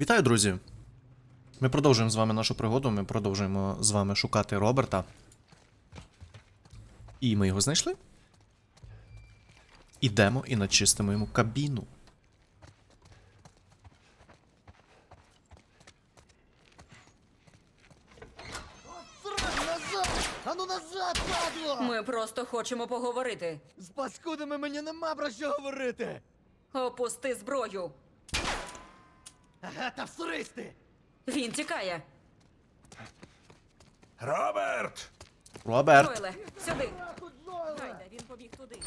Вітаю, друзі! Ми продовжуємо з вами нашу пригоду. Ми продовжуємо з вами шукати Роберта. І ми його знайшли. Ідемо і начистимо йому кабіну. Ану назад, падло! Ми просто хочемо поговорити. З паскудами мені нема про що говорити! Опусти зброю. Ага, та всрись ти! Він тікає. Роберт! Роберт! Дойле, сюди. Гайда, він побіг туди.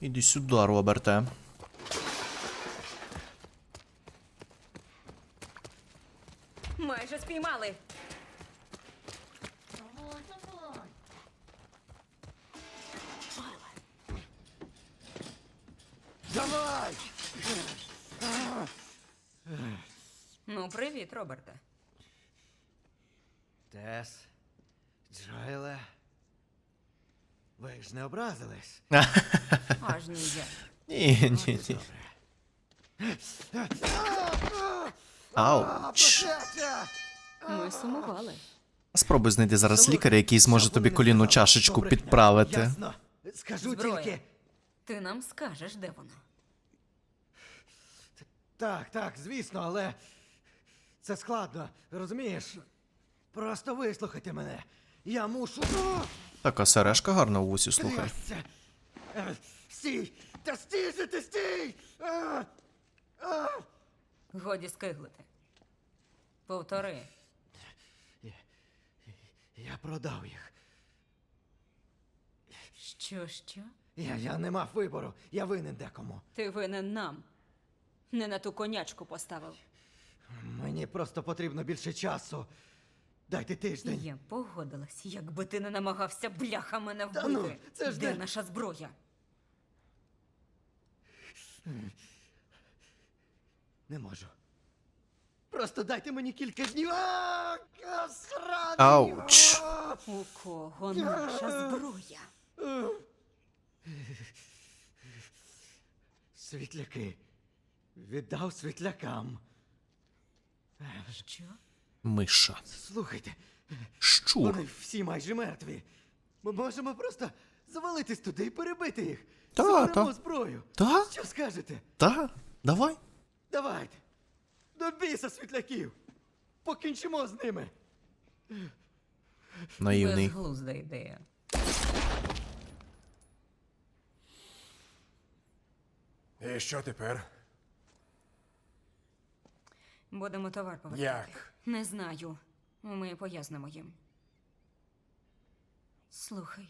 Іди сюди, Роберте. Майже спіймали. Давай! Привіт, Роберте. Тес, Джоеле. Ви ж не образились? Аж ніяк. Ні, ні, ні. Ауч. Ми сумували. Спробуй знайти зараз лікаря, який зможе тобі колінну чашечку підправити. Ясно. Скажу Зброя. тільки. Ти нам скажеш, де вона. Так, так, звісно, але це складно, розумієш? Просто вислухайте мене. Я мушу. Така сережка гарна у вусі, слухай. Е, Стій! Та стій же ти стій! А! А! Годі скиглити. Повтори. Я продав їх. Що, що? Я, я не мав вибору. Я винен декому. Ти винен нам. Не на ту конячку поставив. Мені просто потрібно більше часу. Дайте тиждень. Я погодилась, якби ти не намагався бляха мене Та вбити. ну, це ж де не- наша зброя? Не можу. Просто дайте мені кілька днів. А, а, сраний! Ауч. А! У кого наша зброя? Світляки. Віддав світлякам. Що? Миша. Слухайте, Щур. вони всі майже мертві. Ми можемо просто завалитись туди і перебити їх. Та, Заберемо та. зброю. Та? Що скажете? Та? Давай. Давайте. До біса світляків. Покінчимо з ними. Наївний. Безглузда ідея. І що тепер? Будемо товар повертати. Як? Не знаю. Ми пояснимо їм. Слухай,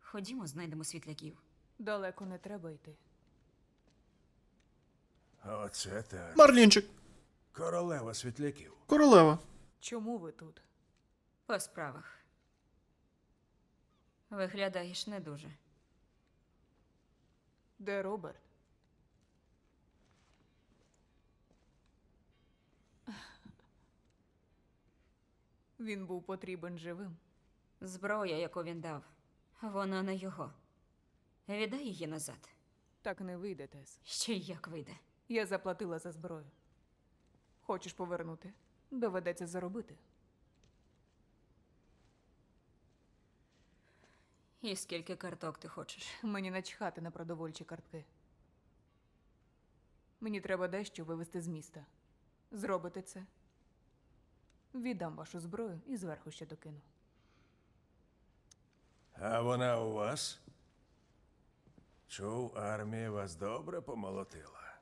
ходімо, знайдемо світляків. Далеко не треба йти. Оце так. Марлінчик. Королева світляків. Королева. Чому ви тут? По справах. Виглядаєш не дуже. Де Роберт? Він був потрібен живим. Зброя, яку він дав, вона не його. Віддай її назад. Так не вийде, Тес. Ще й як вийде. Я заплатила за зброю. Хочеш повернути? Доведеться заробити. І скільки карток ти хочеш? Мені начхати на продовольчі картки. Мені треба дещо вивезти з міста. Зробите це. Віддам вашу зброю і зверху ще докину. А вона у вас? Чув, армія вас добре помолотила.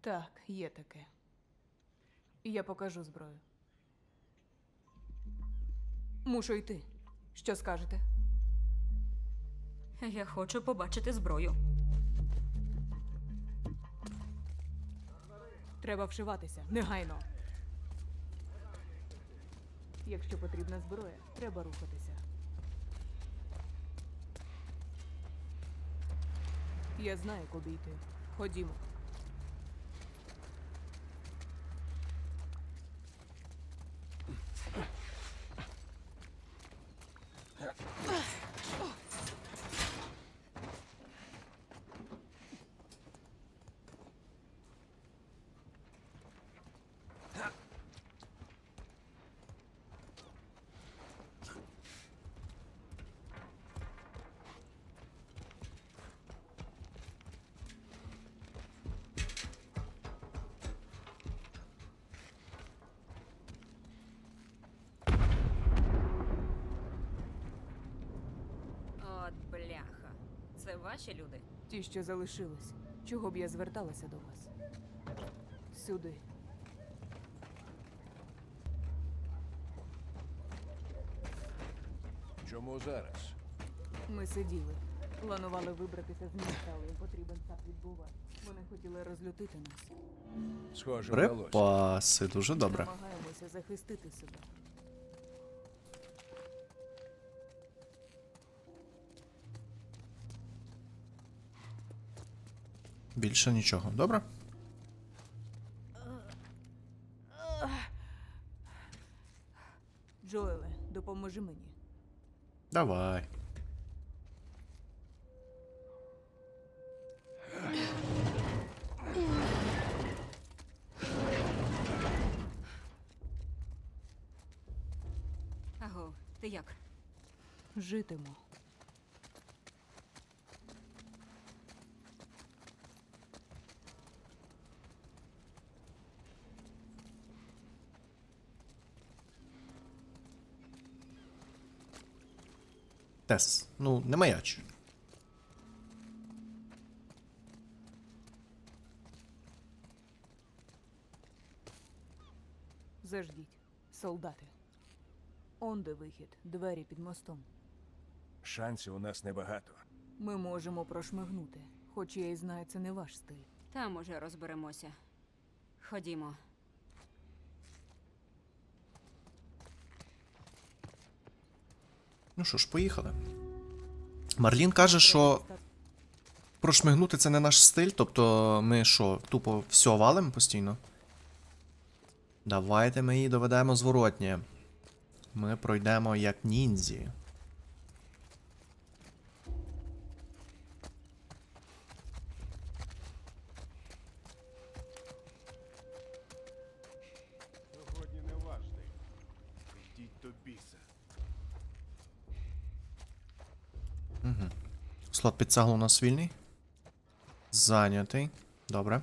Так, є таке. І я покажу зброю. Мушу йти. Що скажете? Я хочу побачити зброю. Треба вшиватися негайно. Якщо потрібна зброя, треба рухатися. Я знаю, куди йти. Ходімо. Ваші люди. Ті, що залишились. Чого б я зверталася до вас? Сюди. Чому зараз? Ми сиділи. Планували вибратися з міста, але їм потрібен так відбувати. Вони хотіли розлютити нас. Схоже, вдалося. Припаси, дуже добре. Намагаємося захистити себе. Більше нічого. Добре? Джоеле, допоможи мені. Давай. Аго, ти як? Житимо. Тес. Ну, не маяч. Заждіть, солдати. Он де вихід, двері під мостом. Шансів у нас небагато. Ми можемо прошмигнути, хоч я і знаю, це не ваш стиль. Там уже розберемося. Ходімо. Ну що ж, поїхали. Марлін каже, що прошмигнути це не наш стиль, тобто ми що, тупо все валимо постійно. Давайте ми її доведемо зворотнє. Ми пройдемо як ніндзі. Сьогодні не день. Йдіть до біса. Слот під цеглу у нас вільний. Зайнятий. Добре.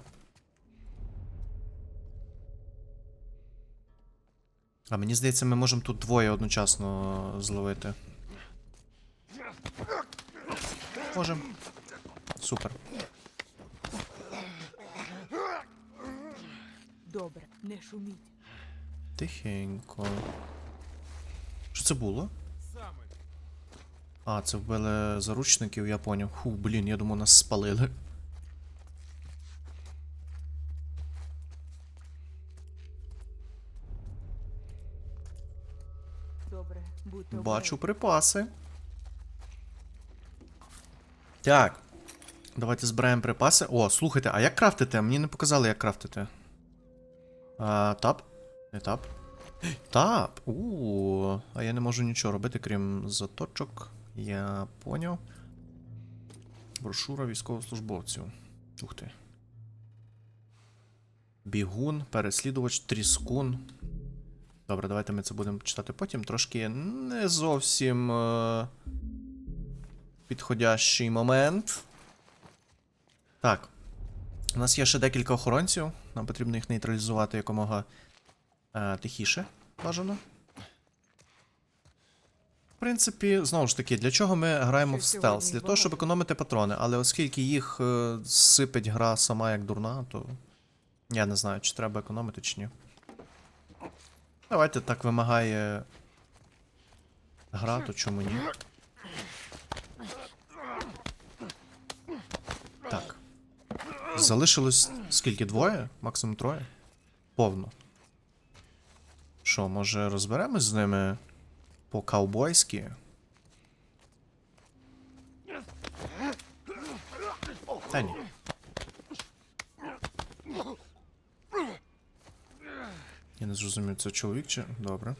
А мені здається, ми можемо тут двоє одночасно зловити. Можем. Супер. Добре, не шуміть. Тихенько. Що це було? А, це вбили заручників, я поняв. Фу, блін, я думав, нас спалили. Добре, будьте Бачу припаси. Так. Давайте збираємо припаси. О, слухайте, а як крафтити? Мені не показали, як крафтити. А, тап? Не тап. Тап! У, а я не можу нічого робити, крім заточок. Я поняв. Брошура військовослужбовців. Ух ти. Бігун, переслідувач, тріскун. Добре, давайте ми це будемо читати потім. Трошки не зовсім е- підходящий момент. Так. У нас є ще декілька охоронців. Нам потрібно їх нейтралізувати якомога е- тихіше, бажано. В принципі, знову ж таки, для чого ми граємо в стелс? Для того, щоб економити патрони, але оскільки їх е- сипить гра сама як дурна, то я не знаю, чи треба економити, чи ні. Давайте так вимагає гра, то чому ні? Так. Залишилось скільки двоє? Максимум троє? Повно. Що, може розберемось з ними по-каубойськи? Та ні. Я не зрозумів, це чоловік чи. Добре.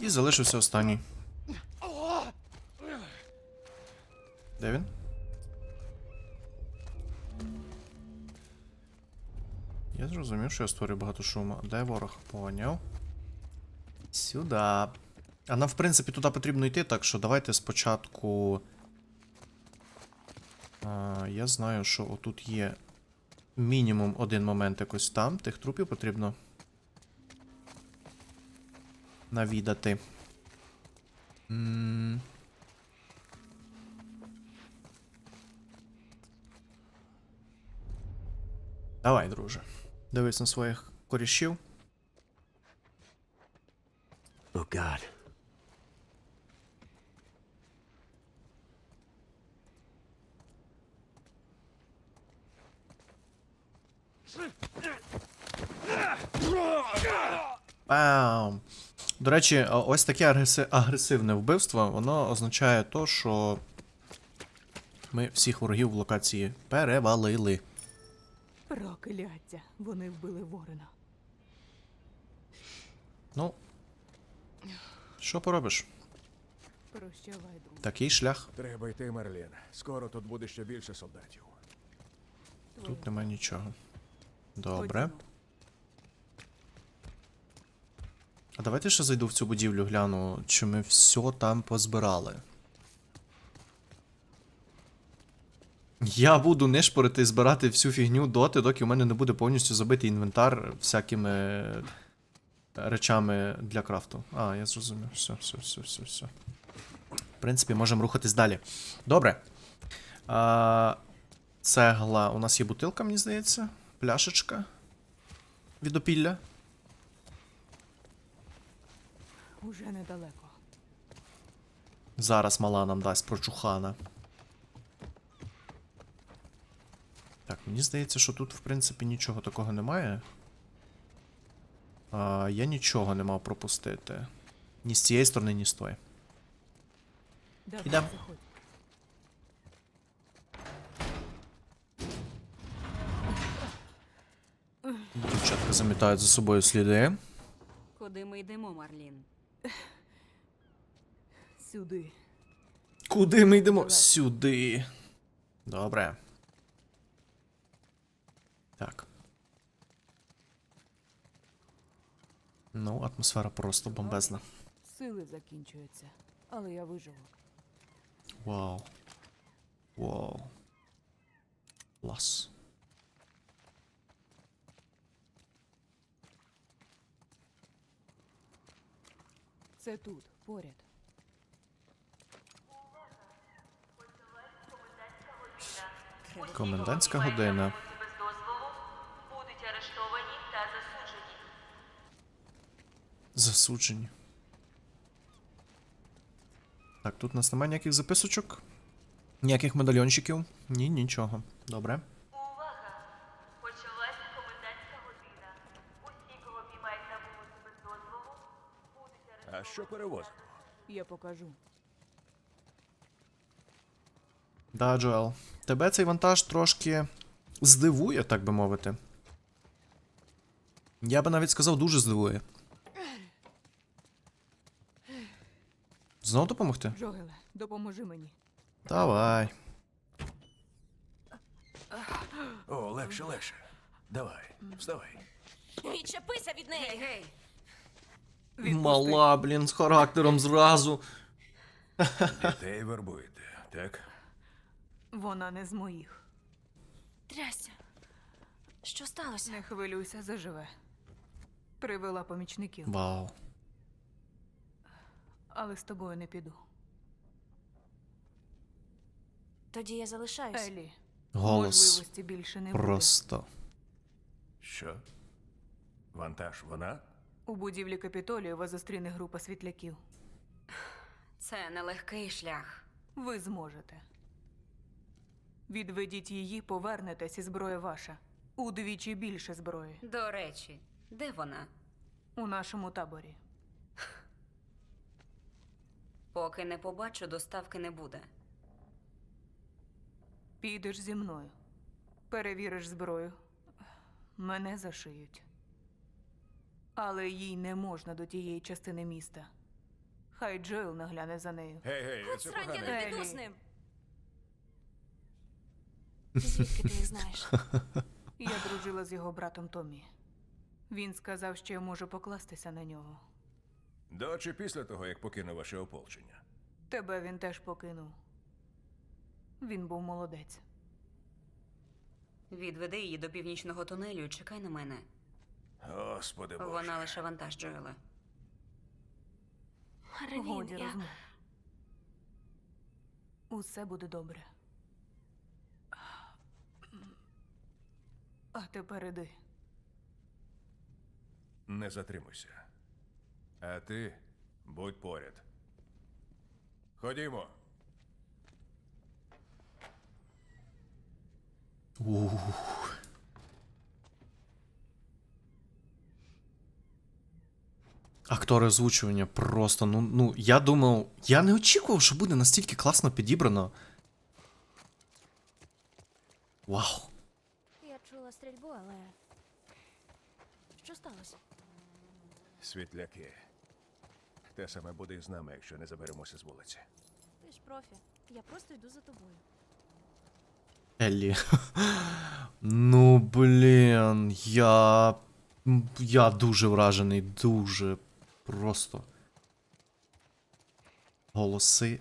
І залишився останній. Де він? Я зрозумів, що я створюю багато шуму. Де ворог? Поняв. Сюди. А нам, в принципі, туди потрібно йти, так що давайте спочатку. А, я знаю, що отут є мінімум один момент якось там. Тих трупів потрібно навідати. м Давай, друже. Дивись на своїх корішів. О, гад. Пам! До речі, ось таке агресивне вбивство, воно означає то, що ми всіх ворогів в локації перевалили. Прокляття. Вони вбили ворона. Ну. Що поробиш? Прощавай, друже. Такий шлях. Треба йти, Мерлін. Скоро тут буде ще більше солдатів. Тут немає нічого. Добре. А давайте ще зайду в цю будівлю, гляну, чи ми все там позбирали. Я буду нишпорити і збирати всю фігню доти, доки у мене не буде повністю забитий інвентар всякими речами для крафту. А, я зрозумів. Все, все, все, все, все. В принципі, можемо рухатись далі. Добре. А, цегла. У нас є бутилка, мені здається. Пляшечка. Від опілля. Уже недалеко. Зараз мала нам дасть прочухана. Мені здається, що тут, в принципі, нічого такого немає. А, я нічого не мав пропустити. Ні з цієї сторони, ні з тої. Давай, Ідем. Дівчатка замітають за собою сліди. Куди ми йдемо, Марлін? Сюди. Куди ми йдемо? Сюди. Добре. Так. Ну, атмосфера просто бомбезна. Сили закінчуються. Але я виживу. Вау. Вау. Клас. Це тут, поряд. Комендантська година. без дозволу будуть арештовані та засуджені. Засуджені. Так, тут у нас немає ніяких записочок. Ніяких медальйончиків. Ні, нічого. Добре. Увага! Почалася комендантська година. Усі, кого піймають на вулиці без дозволу, будуть арештовані. А що перевозимо? Я покажу. Да, Джоел. Тебе цей вантаж трошки здивує, так би мовити. Я би навіть сказав, дуже здивує. Знову допомогти? Джогеле, допоможи мені. Давай. О, легше, легше. Давай, вставай. Відчепися від неї! Гей, гей! Мала, блін, з характером зразу. Дітей вербуєте, так? Вона не з моїх. Трясся! Що сталося? Не хвилюйся, заживе. Привела помічників, Вау. Але з тобою не піду. Тоді я залишаюсь. Елі, Голос. можливості більше не буде. Просто. Що? Вантаж вона? У будівлі Капітолію вас зустріне група світляків. Це нелегкий шлях. Ви зможете. Відведіть її, повернетесь, і зброя ваша. Удвічі більше зброї. До речі, де вона? У нашому таборі. Поки не побачу, доставки не буде. Підеш зі мною. Перевіриш зброю. Мене зашиють. Але їй не можна до тієї частини міста. Хай Джоел нагляне за нею. Гей, гей, це погано. не піду з ним. Звідки ти їх знаєш? Я дружила з його братом Томі. Він сказав, що я можу покластися на нього. До чи після того, як покинув ваше ополчення? Тебе він теж покинув. Він був молодець. Відведи її до північного тунелю і чекай на мене. Господи Боже. Вона лише вантаж Джоела. Ревін, Годі я... розмов. Усе буде добре. А тепер іди. Не затримуйся. А ти будь поряд. Ходімо. Ух. Актори озвучування просто, ну, ну, я думав. Я не очікував, що буде настільки класно підібрано. Вау. Я чула стрільбу, але. Що сталося? Світляки. Те саме буде і з нами, якщо не заберемося з вулиці. Ти ж профі. Я просто йду за тобою. Еллі. ну, блін, я. Я дуже вражений, дуже. Просто. Голоси.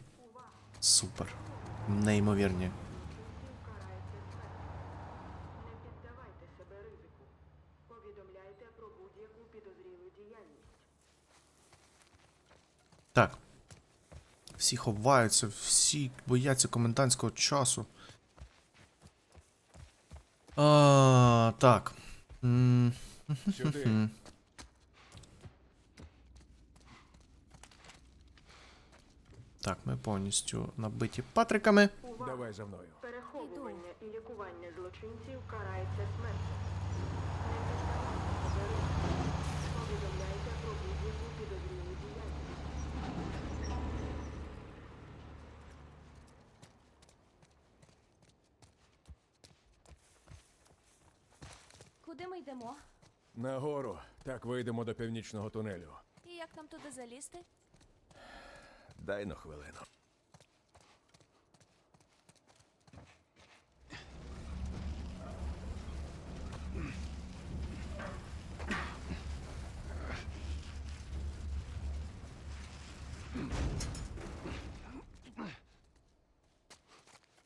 Супер. Неймовірні. Так. Всі ховаються, всі бояться комендантського часу. А, так. Сюди. Так, ми повністю набиті патриками. Давай за мною. Переховування і лікування злочинців карається смертю. Куди ми йдемо? Нагору. Так вийдемо до північного тунелю. І як нам туди залізти? Дай на хвилину.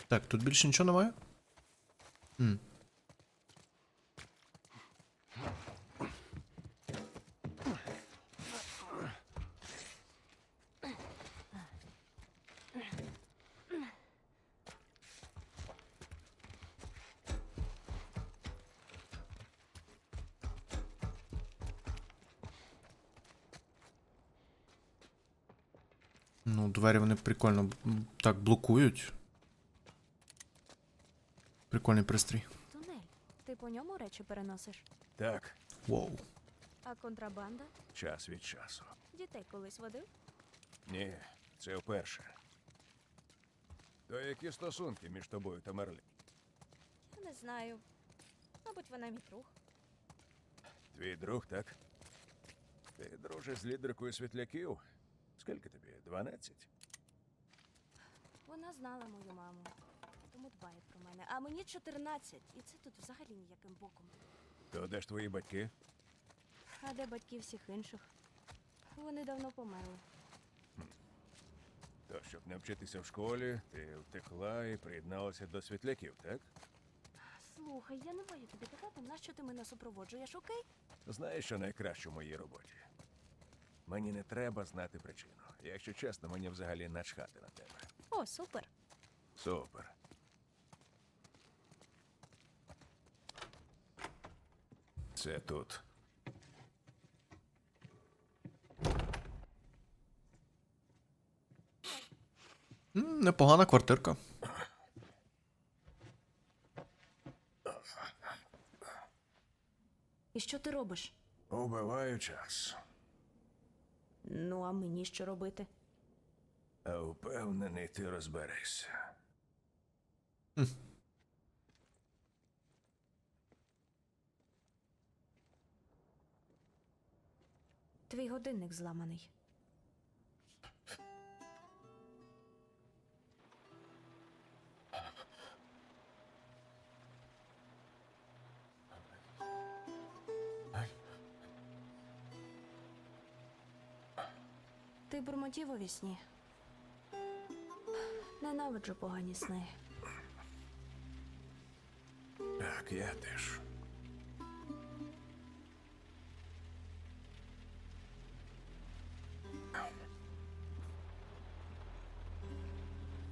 Так, тут більше нічого немає? М. Ну, двері вони прикольно так блокують. Прикольний пристрій. Тунель. Ти по ньому речі переносиш? Так, Воу. А контрабанда? час від часу. Дітей колись водив? Ні, це вперше. То які стосунки між тобою та Мерлі? Не знаю. Мабуть, вона мій друг. Твій друг, так? Ти дружиш з лідеркою світляків? Скільки тобі? Дванадцять? Вона знала мою маму. Тому дбає про мене. А мені 14, і це тут взагалі ніяким боком. То де ж твої батьки? А де батьки всіх інших? Вони давно померли. То щоб не вчитися в школі, ти втекла і приєдналася до світляків, так? Слухай, я не маю тобі питати, нащо ти мене супроводжуєш, окей? Знаєш, що найкраще в моїй роботі? Мені не треба знати причину. Якщо чесно, мені взагалі начхати на тебе. О, супер. Супер. Це тут. М, Непогана квартирка. І що ти робиш? Убиваю час. Ну, а мені що робити? А впевнений, ти розберешся. Твій годинник зламаний. Ти бурмотів у вісні. Ненавиджу погані сни. Так, я теж.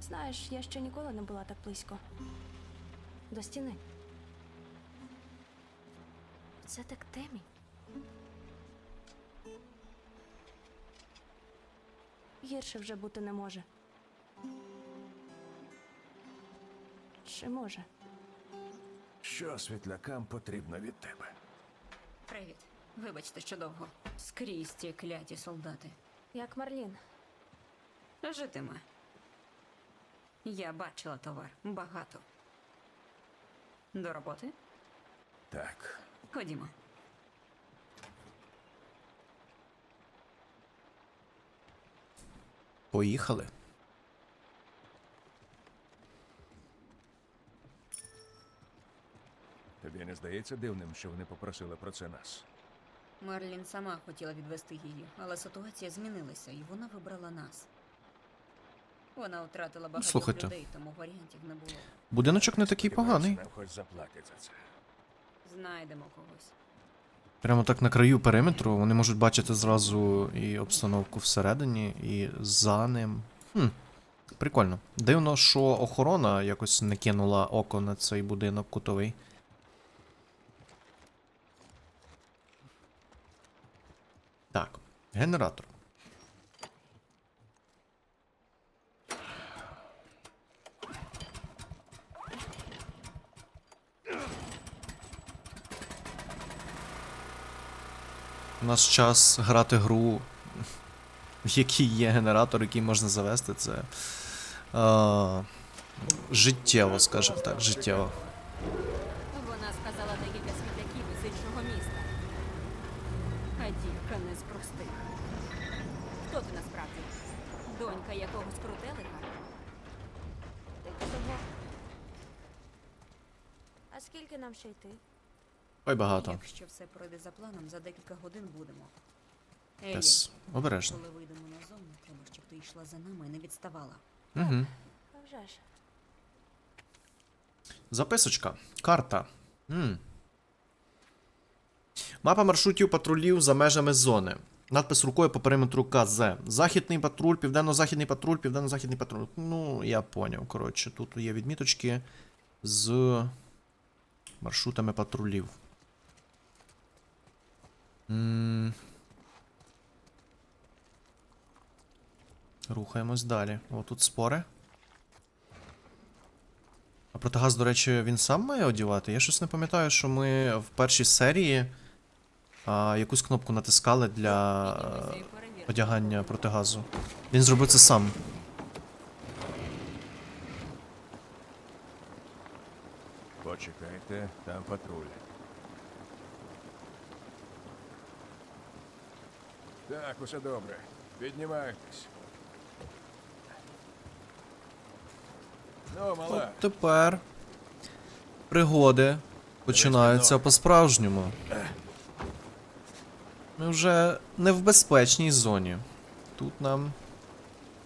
Знаєш, я ще ніколи не була так близько. До стіни. Це так темінь. Гірше вже бути не може. Чи може? Що світлякам потрібно від тебе? Привіт. Вибачте, що довго. Скрізь ті кляті солдати. Як Марлін. Житиме. Я бачила товар. Багато. До роботи? Так, Ходімо. Поїхали. Тобі не здається дивним, що вони попросили про це нас? Мерлін сама хотіла відвести її, але ситуація змінилася, і вона вибрала нас. Вона втратила багатьох слухайте. людей, тому варіантів не було. Будиночок не такий поганий. Нам хоч заплатять за це. Знайдемо когось. Прямо так на краю периметру вони можуть бачити зразу і обстановку всередині, і за ним. Хм, прикольно. Дивно, що охорона якось не кинула око на цей будинок кутовий. Так, генератор. У нас час грати гру, в якій є генератор, який можна завести. Це. Е, життєво, скажімо так, життєво. Вона сказала декілька світляків із іншого міста. А дівка не з простих. Хто ти насправді? Донька якогось крутелика? Ти того. А скільки нам ще йти? Ой, багато. Якщо все пройде за планом, за декілька годин будемо. Тес, обережно. коли вийдемо назовні, треба, щоб ти йшла за нами і не відставала. Угу. А вже ж. Записочка. Карта. м Мапа маршрутів патрулів за межами зони. Надпис рукою по периметру КЗ. Західний патруль, південно-західний патруль, південно-західний патруль. Ну, я поняв. Коротше, тут є відміточки з маршрутами патрулів. Рухаємось далі. О, тут спори. А протигаз, до речі, він сам має одівати? Я щось не пам'ятаю, що ми в першій серії а, якусь кнопку натискали для е, одягання протигазу. Він зробив це сам. Почекайте, там патруль. Так, усе добре. Піднімайтесь. Ну, мала, От тепер пригоди починаються по-справжньому. Ми вже не в безпечній зоні. Тут нам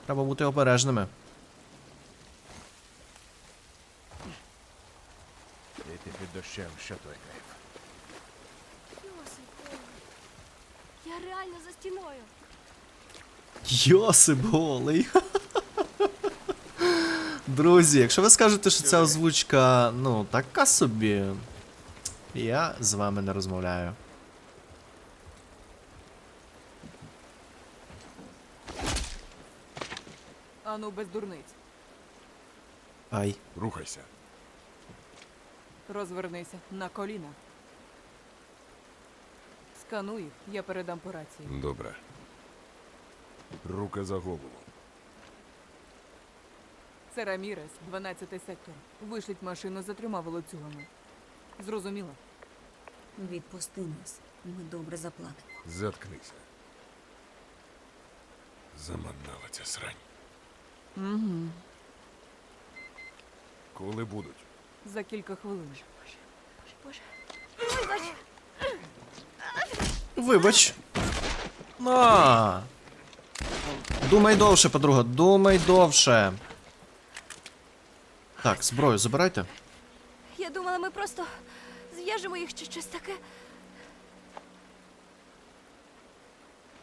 треба бути обережними. йти під дощем, що той кайф. Йосип, я реально за стіною. Йосип голий. Друзі, якщо ви скажете, що ця озвучка, ну, така собі. Я з вами не розмовляю. Ану, без дурниць. Ай. Рухайся. Розвернися на коліна. Скануй їх, я передам по рації. Добре. Руки за голову. Це Рамірес, 12 сектор. Вишліть машину за трьома волоцюгами. Зрозуміло? Відпусти нас. Ми добре заплатимо. Заткнися. Заманала ця срань. Угу. Коли будуть? За кілька хвилин. Боже. Вибач. На. Думай довше, подруга, думай довше. Так, зброю забирайте. Я думала, ми просто зв'яжемо їх чи щось таке.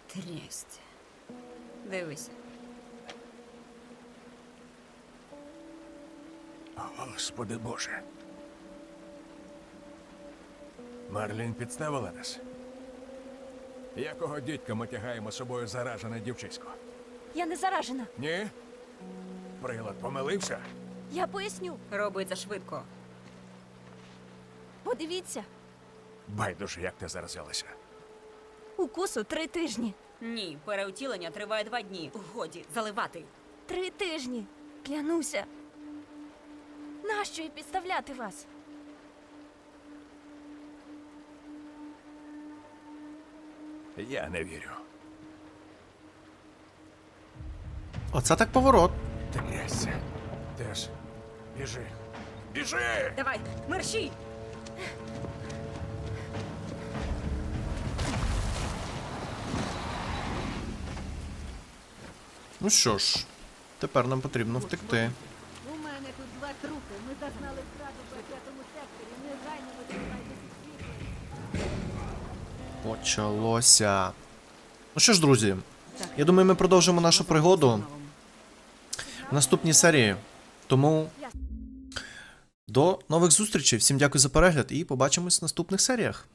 Трясть. Дивися. Господи Боже. Марлін підставила нас. Якого дідька ми тягаємо з собою заражене дівчисько? Я не заражена. Ні? Прилад помилився? Я поясню. Роби це швидко. Подивіться, Байдуже, як ти заразилася. укусу три тижні. Ні, переутілення триває два дні. Годі заливати. Три тижні. Клянуся. Нащо і підставляти вас? Я не вірю. Оце так поворот. Трясся. Тес, біжи. Біжи! Давай, мерщій! Ну що ж, тепер нам потрібно втекти. У мене тут два трупи. Ми зазнали втрату в п'ятому секторі. Негайно викликайте світло. Почалося. Ну що ж, друзі, я думаю, ми продовжимо нашу пригоду в наступній серії. Тому до нових зустрічей. Всім дякую за перегляд і побачимось в наступних серіях.